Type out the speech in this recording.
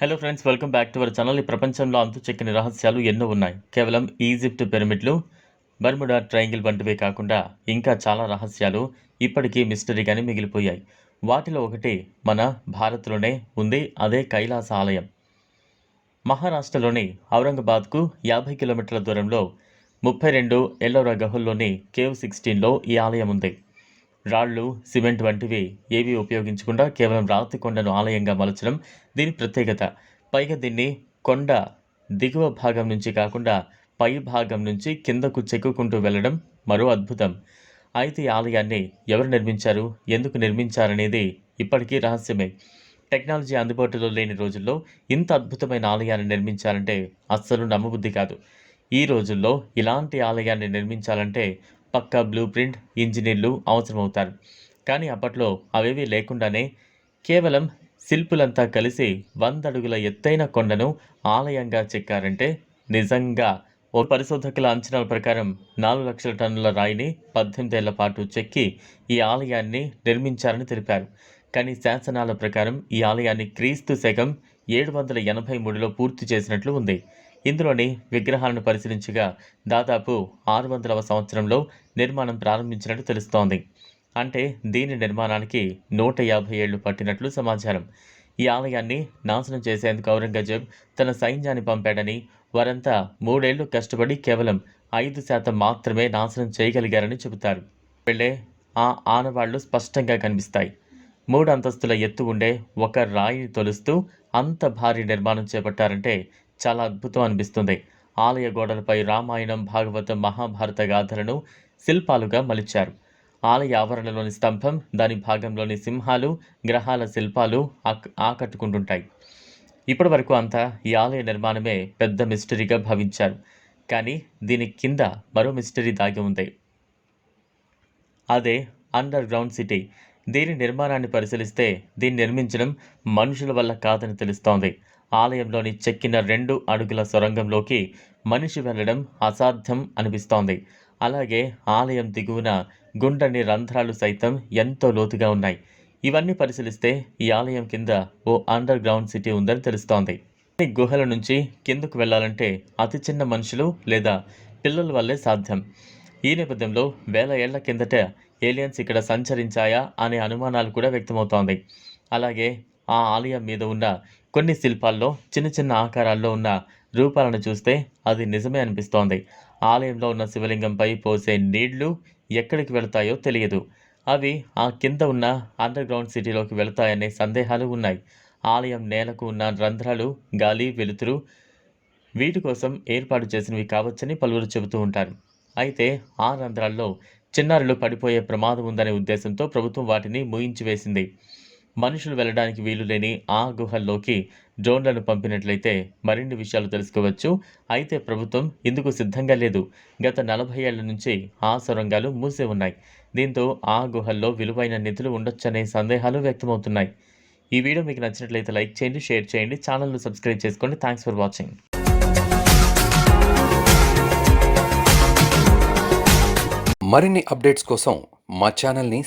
Hello friends welcome back to our channel ఈ ప్రపంచంలో అంతు చెక్కిన రహస్యాలు ఎన్నో ఉన్నాయి. కేవలం ఈజిప్ట్ పిరమిడ్లు బర్ముడా ట్రయాంగిల్ వంటివే కాకుండా ఇంకా చాలా రహస్యాలు ఇప్పటికీ మిస్టరీగానే మిగిలిపోయాయి. వాటిలో ఒకటి మన భారత్లోనే ఉంది అదే కైలాస ఆలయం. మహారాష్ట్రలోని ఔరంగాబాద్కు యాభై కిలోమీటర్ల దూరంలో ముప్పై రెండు ఎల్లోరా గహుల్లోని కేవ్ సిక్స్టీన్లో ఈ ఆలయం ఉంది. రాళ్ళు సిమెంట్ వంటివి ఏవి ఉపయోగించకుండా కేవలం రాతి కొండను ఆలయంగా మలచడం దీని ప్రత్యేకత. పైగా దీన్ని కొండ దిగువ భాగం నుంచి కాకుండా పై భాగం నుంచి కిందకు చెక్కుకుంటూ వెళ్ళడం మరో అద్భుతం. అయితే ఈ ఆలయాన్ని ఎవరు నిర్మించారు? ఎందుకు నిర్మించారనేది ఇప్పటికీ రహస్యమే. టెక్నాలజీ అందుబాటులో లేని రోజుల్లో ఇంత అద్భుతమైన ఆలయాన్ని నిర్మించాలంటే అస్సలు నమ్మబుద్ధి కాదు. ఈ రోజుల్లో ఇలాంటి ఆలయాన్ని నిర్మించాలంటే పక్కా బ్లూ ప్రింట్ ఇంజనీర్లు అవసరమవుతారు. కానీ అప్పట్లో అవేవి లేకుండానే కేవలం శిల్పులంతా కలిసి వందడుగుల ఎత్తైన కొండను ఆలయంగా చెక్కారంటే నిజంగా ఓ పరిశోధకుల అంచనాల ప్రకారం నాలుగు లక్షల టన్నుల రాయిని పద్దెనిమిదేళ్ళ పాటు చెక్కి ఈ ఆలయాన్ని నిర్మించారని తెలిపారు. కానీ శాసనాల ప్రకారం ఈ ఆలయాన్ని క్రీస్తు శకం ఏడు వందల ఎనభై మూడులో పూర్తి చేసినట్లు ఉంది. ఇందులోని విగ్రహాలను పరిశీలించగా దాదాపు ఆరు వందలవ సంవత్సరంలో నిర్మాణం ప్రారంభించినట్టు తెలుస్తోంది. అంటే దీని నిర్మాణానికి నూట యాభై ఏళ్ళు పట్టినట్లు సమాచారం. ఈ ఆలయాన్ని నాశనం చేసేందుకు ఔరంగజేబ్ తన సైన్యాన్ని పంపాడని వారంతా మూడేళ్ళు కష్టపడి కేవలం ఐదు శాతం మాత్రమే నాశనం చేయగలిగారని చెబుతారు. వెళ్ళే ఆ ఆనవాళ్ళు స్పష్టంగా కనిపిస్తాయి. మూడు అంతస్తుల ఎత్తు ఉండే ఒక రాయిని తొలుస్తూ అంత భారీ నిర్మాణం చేపట్టారంటే చాలా అద్భుతం అనిపిస్తుంది. ఆలయ గోడలపై రామాయణం భాగవతం మహాభారత గాథలను శిల్పాలుగా మలిచారు. ఆలయ ఆవరణలోని స్తంభం దాని భాగంలోని సింహాలు గ్రహాల శిల్పాలు ఆకట్టుకుంటుంటాయి. ఇప్పటి వరకు అంతా ఈ ఆలయ నిర్మాణమే పెద్ద మిస్టరీగా భావించారు. కానీ దీని కింద మరో మిస్టరీ దాగి ఉంది. అదే అండర్ గ్రౌండ్ సిటీ. దీని నిర్మాణాన్ని పరిశీలిస్తే దీన్ని నిర్మించడం మనుషుల వల్ల కాదని తెలుస్తోంది. ఆలయంలోని చెక్కిన రెండు అడుగుల సొరంగంలోకి మనిషి వెళ్ళడం అసాధ్యం అనిపిస్తోంది. అలాగే ఆలయం దిగువన గుండని రంధ్రాలు సైతం ఎంతో లోతుగా ఉన్నాయి. ఇవన్నీ పరిశీలిస్తే ఈ ఆలయం కింద ఓ అండర్ గ్రౌండ్ సిటీ ఉందని తెలుస్తోంది. ఈ గుహల నుంచి కిందకు వెళ్ళాలంటే అతి చిన్న మనుషులు లేదా పిల్లల వల్లే సాధ్యం. ఈ నేపథ్యంలో వేల ఏళ్ళ కిందట ఏలియన్స్ ఇక్కడ సంచరించాయా అనే అనుమానాలు కూడా వ్యక్తమవుతోంది. అలాగే ఆ ఆలయం మీద ఉన్న కొన్ని శిల్పాల్లో చిన్న చిన్న ఆకారాల్లో ఉన్న రూపాలను చూస్తే అది నిజమే అనిపిస్తోంది. ఆలయంలో ఉన్న శివలింగంపై పోసే నీళ్ళు ఎక్కడికి వెళతాయో తెలియదు. అవి ఆ కింద ఉన్న అండర్గ్రౌండ్ సిటీలోకి వెళతాయనే సందేహాలు ఉన్నాయి. ఆలయం నేలకు ఉన్న రంధ్రాలు గాలి వెలుతురు వీటి కోసం ఏర్పాటు చేసినవి కావచ్చని పలువురు చెబుతూ ఉంటారు. అయితే ఆ రంధ్రాల్లో చిన్నారులు పడిపోయే ప్రమాదం ఉందనే ఉద్దేశంతో ప్రభుత్వం వాటిని మూయించి వేసింది మనుషులు వెళ్ళడానికి వీలు లేని ఆ గుహల్లోకి డ్రోన్లను పంపినట్లయితే మరిన్ని విషయాలు తెలుసుకోవచ్చు. అయితే ప్రభుత్వం ఇందుకు సిద్ధంగా లేదు. గత నలభై ఏళ్ళ నుంచి ఆ సొరంగాలు మూసే ఉన్నాయి. దీంతో ఆ గుహల్లో విలువైన నిధులు ఉండొచ్చనే సందేహాలు వ్యక్తమవుతున్నాయి. ఈ వీడియో మీకు నచ్చినట్లయితే లైక్ చేయండి షేర్ చేయండి ఛానల్ను సబ్స్క్రైబ్ చేసుకోండి. థ్యాంక్స్ ఫర్ వాచింగ్ మరిన్ని అప్డేట్స్ కోసం మా ఛానల్ని